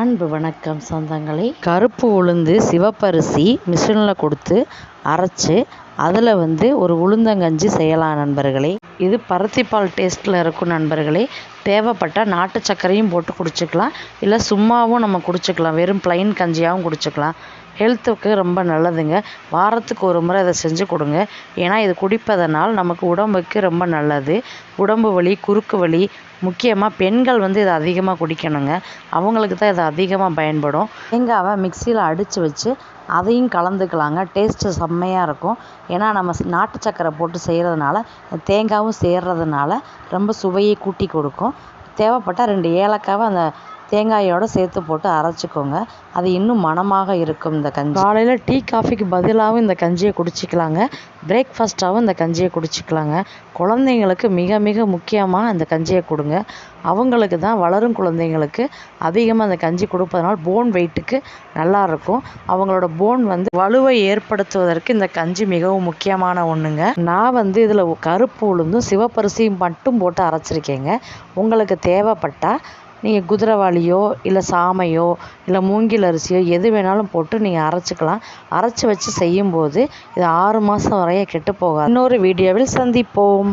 அன்பு வணக்கம் சொந்தங்களே. கருப்பு உளுந்து சிவப்பரிசி மிஷினில் கொடுத்து அரைச்சி அதில் வந்து ஒரு உளுந்தங்கஞ்சி செய்யலாம் நண்பர்களே. இது பருத்திப்பால் டேஸ்ட்டில் இருக்கும் நண்பர்களே. தேவைப்பட்டால் நாட்டு சர்க்கரையும் போட்டு குடிச்சிக்கலாம். இல்லை சும்மாவும் நம்ம குடிச்சிக்கலாம். வெறும் ப்ளைன் கஞ்சியாகவும் குடிச்சிக்கலாம். ஹெல்த்துக்கு ரொம்ப நல்லதுங்க. வாரத்துக்கு ஒரு முறை இதை செஞ்சு கொடுங்க. ஏன்னா இது குடிப்பதனால் நமக்கு உடம்புக்கு ரொம்ப நல்லது. உடம்பு வலி குறுக்கு வலி முக்கியமாக பெண்கள் வந்து இதை அதிகமாக குடிக்கணுங்க. அவங்களுக்கு தான் இது அதிகமாக பயன்படும். தேங்காவை மிக்சியில் அடித்து வச்சு அதையும் கலந்துக்கலாங்க. டேஸ்ட்டு செம்மையாக இருக்கும். ஏன்னா நம்ம நாட்டு சக்கரை போட்டு செய்கிறதுனால தேங்காவும் சேர்றதுனால ரொம்ப சுவையை கூட்டி கொடுக்கும். தேவைப்பட்டால் ரெண்டு ஏலக்காவை அந்த தேங்காயோடு சேர்த்து போட்டு அரைச்சிக்கோங்க. அது இன்னும் மணமாக இருக்கும் இந்த கஞ்சி. காலையில் டீ காஃபிக்கு பதிலாகவும் இந்த கஞ்சியை குடிச்சிக்கலாங்க. பிரேக்ஃபாஸ்ட்டாகவும் இந்த கஞ்சியை குடிச்சிக்கலாங்க. குழந்தைங்களுக்கு மிக மிக முக்கியமாக இந்த கஞ்சியை கொடுங்க. அவங்களுக்கு தான் வளரும் குழந்தைங்களுக்கு அதிகமாக அந்த கஞ்சி கொடுப்பதனால் போன் வெயிட்டுக்கு நல்லாயிருக்கும். அவங்களோட போன் வந்து வலுவை ஏற்படுத்துவதற்கு இந்த கஞ்சி மிகவும் முக்கியமான ஒன்றுங்க நான் வந்து இதில் கருப்பு உளுந்தும் சிவப்பரிசியும் மட்டும் போட்டு அரைச்சிருக்கேங்க. உங்களுக்கு தேவைப்பட்டால் நீங்கள் குதிரைவாளியோ இல்லை சாமையோ இல்லை மூங்கில் அரிசியோ எது வேணாலும் போட்டு நீங்கள் அரைச்சிக்கலாம். அரைச்சி வச்சு செய்யும்போது இது ஆறு மாதம் வரைய கெட்டு போகாது. இன்னொரு வீடியோவில் சந்திப்போம்.